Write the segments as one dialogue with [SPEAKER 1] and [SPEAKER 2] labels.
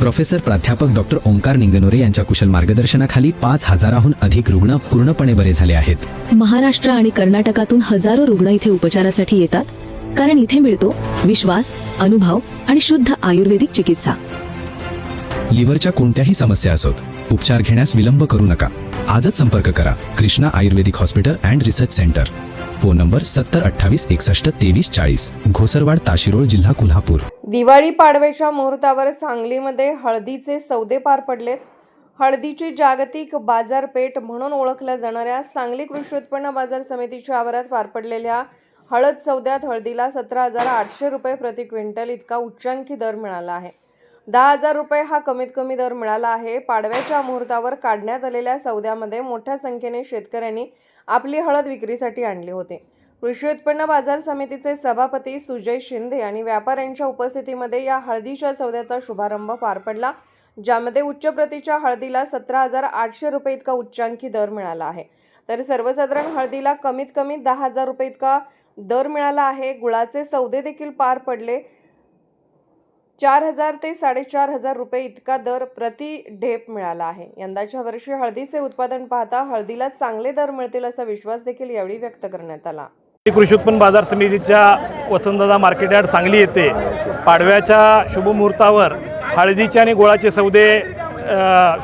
[SPEAKER 1] Professor प्राध्यापक doctor Omkar Ningnore यांच्या कुशल मार्गदर्शनाखाली पाच हजाराहून अधिक रुग्ण पूर्णपणे बरे झाले आहेत.
[SPEAKER 2] महाराष्ट्र आणि कर्नाटकातून हजारो रुग्ण इथे उपचारासाठी येतात. कारण इथे मिळतो विश्वास अनुभव आणि शुद्ध आयुर्वेदिक चिकित्सा.
[SPEAKER 1] लिव्हरच्या कोणत्याही समस्या असोत उपचार घेण्यास विलंब करू नका. आजच संपर्क करा. Krishna ayurvedic hospital and research centre. Phone number सत्तर अठ्ठावीस एकसष्ट तेवीस चाळीस. घोसरवाड ताशिरोळ जिल्हा कोल्हापूर.
[SPEAKER 3] दिवाळी पाडव्याच्या मुहूर्तावर सांगलीमध्ये हळदीचे सौदे पार पडलेत. हळदीची जागतिक बाजारपेठ म्हणून ओळखल्या जाणाऱ्या सांगली कृषी उत्पन्न बाजार समितीच्या आवारात पार पडलेल्या हळद सौद्यात हळदीला सतरा हजार आठशे रुपये प्रति क्विंटल इतका उच्चांकी दर मिळाला आहे. दहा हजार रुपये हा कमीत कमी दर मिळाला आहे. पाडव्याच्या मुहूर्तावर काढण्यात आलेल्या सौद्यामध्ये मोठ्या संख्येने शेतकऱ्यांनी आपली हळद विक्रीसाठी आणली होती. कृषी उत्पन्न बाजार समितीचे सभापती सुजय शिंदे आणि व्यापाऱ्यांच्या उपस्थितीमध्ये या हळदीच्या सौद्याचा शुभारंभ पार पडला ज्यामध्ये उच्च प्रतीच्या हळदीला सतरा हजार आठशे रुपये इतका उच्चांकी दर मिळाला आहे. तर सर्वसाधारण हळदीला कमीत कमी दहा हजार रुपये इतका दर मिळाला आहे. गुळाचे सौदे देखील पार पडले. चार हजार ते साडेचार हजार रुपये इतका दर प्रति ढेप मिळाला आहे. यंदाच्या वर्षी हळदीचे उत्पादन पाहता हळदीला चांगले दर मिळतील असा विश्वास देखील यावेळी व्यक्त करण्यात आला.
[SPEAKER 4] कृषी उत्पन्न बाजार समितीच्या वसंतदादा मार्केट यार्ड सांगली येथे पाडव्याच्या शुभमुहूर्तावर हळदीचे आणि गोळाचे सौदे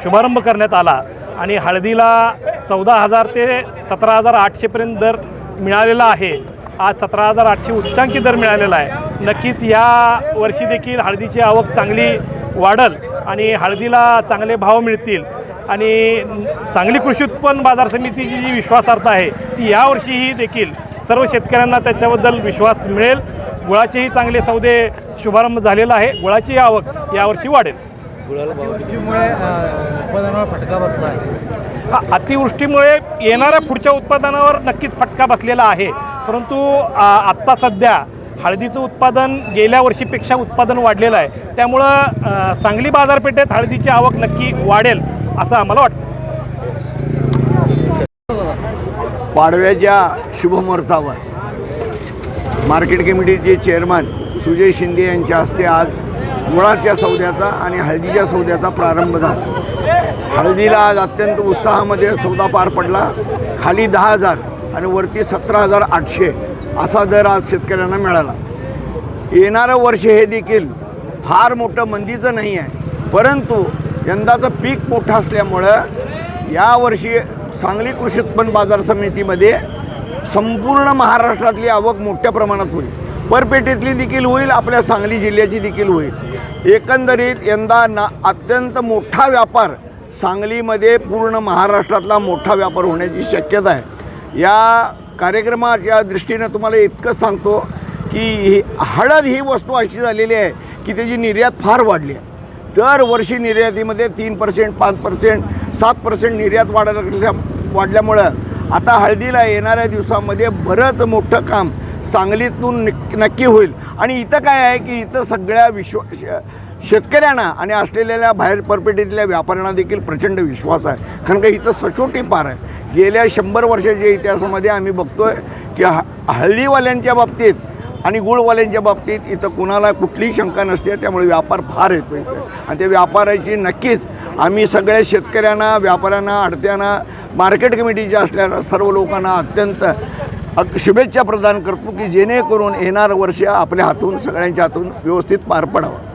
[SPEAKER 4] शुभारंभ करण्यात आला. आणि हळदीला चौदा हजार ते सतरा हजार आठशेपर्यंत दर मिळालेला आहे. आज सतरा हजार आठशे उच्चांकी दर मिळालेला आहे. नक्कीच या वर्षी देखील हळदीची आवक चांगली वाढल आणि हळदीला चांगले भाव मिळतील. आणि सांगली कृषी उत्पन्न बाजार समितीची जी विश्वासार्हता आहे ती यावर्षीही देखील सर्व शेतकऱ्यांना त्याच्याबद्दल विश्वास मिळेल. गुळाचेही चांगले सौदे शुभारंभ झालेला आहे. गुळाची आवक यावर्षी वाढेल.
[SPEAKER 5] अतिवृष्टीमुळे
[SPEAKER 4] येणाऱ्या पुढच्या उत्पादनावर नक्कीच फटका बसलेला आहे. परंतु आत्ता सध्या हळदीचं उत्पादन गेल्या वर्षीपेक्षा उत्पादन वाढलेलं आहे. त्यामुळं सांगली बाजारपेठेत हळदीची आवक नक्की वाढेल असं आम्हाला वाटतं.
[SPEAKER 6] पाडव्याच्या शुभमुहूर्तावर. मार्केट कमिटीचे चेअरमन सुजय शिंदे यांच्या हस्ते आज मुळाच्या सौद्याचा आणि हळदीच्या सौद्याचा प्रारंभ झाला. हळदीला आज अत्यंत उत्साहामध्ये सौदा पार पडला. खाली दहा हजार आणि वरती सतरा हजार आठशे असा दर आज शेतकऱ्यांना मिळाला. येणारं वर्ष हे देखील फार मोठं मंदीचं नाही आहे. परंतु यंदाचं पीक मोठं असल्यामुळं यावर्षी सांगली कृषी उत्पन्न बाजार समितीमध्ये संपूर्ण महाराष्ट्रातली आवक मोठ्या प्रमाणात होईल. परपेटीतली देखील होईल आपल्या सांगली जिल्ह्याची देखील होईल. एकंदरीत यंदा ना अत्यंत मोठा व्यापार सांगलीमध्ये पूर्ण महाराष्ट्रातला मोठा व्यापार होण्याची शक्यता आहे. या कार्यक्रमाच्या दृष्टीनं तुम्हाला इतकं सांगतो की ही हळद ही वस्तू अशी झालेली आहे की त्याची निर्यात फार वाढली आहे. दरवर्षी निर्यातीमध्ये तीन पर्सेंट पाच पर्सेंट सात पर्सेंट निर्यात वाढल्या वाढल्यामुळं आता हळदीला येणाऱ्या दिवसामध्ये बरंच मोठं काम सांगलीतून नक् नक्की होईल. आणि इथं काय आहे की इथं सगळ्या विश्व श- शेतकऱ्यांना आणि असलेल्या बाहेर परपेटीतल्या व्यापाऱ्यांना देखील प्रचंड विश्वास आहे. कारण का इथं सचोटी पार आहे. गेल्या शंभर वर्षाच्या इतिहासामध्ये आम्ही बघतो आहे की ह हळदीवाल्यांच्या बाबतीत आणि गुळवाल्यांच्या बाबतीत इथं कुणाला कुठलीही शंका नसते. त्यामुळे व्यापार फार येतो इथे आणि त्या व्यापाराची नक्कीच आम्ही सगळ्या शेतकऱ्यांना व्यापाऱ्यांना अडत्यांना मार्केट कमिटीच्या असलेल्या सर्व लोकांना अत्यंत शुभेच्छा प्रदान करतो की जेणेकरून येणारं वर्ष आपल्या हातून सगळ्यांच्या हातून व्यवस्थित पार पडावं.